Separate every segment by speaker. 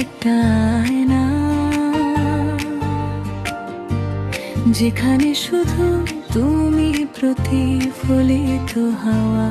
Speaker 1: একটা যেখানে শুধু তুমি প্রতিফলিত হাওয়া।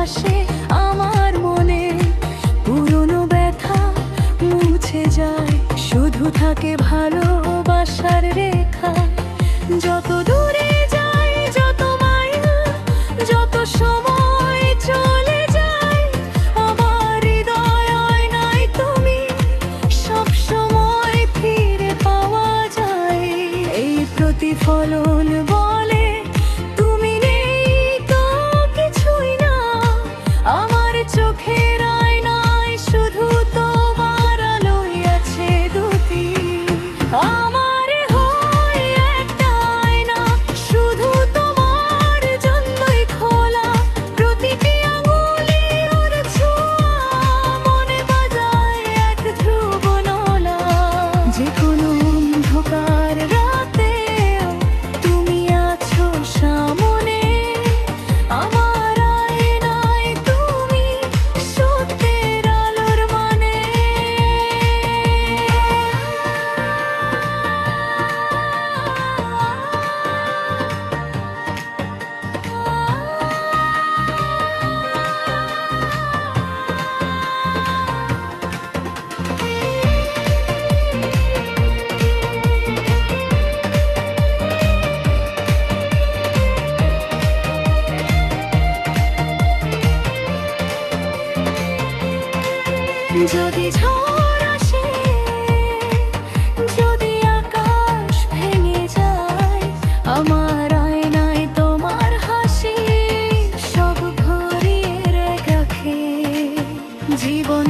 Speaker 1: হাসি আমার মনে। পুরনো ব্যথা মুছে যায়, শুধু থাকে ভালোবাসার রেখা। যত দূরে যত যত সময় চলে যায় তুমি পাওয়া যায়। এই প্রতিফলন যদি আকাশ ভেঙে যায় আমার তোমার হাসি সব রাখে। জীবন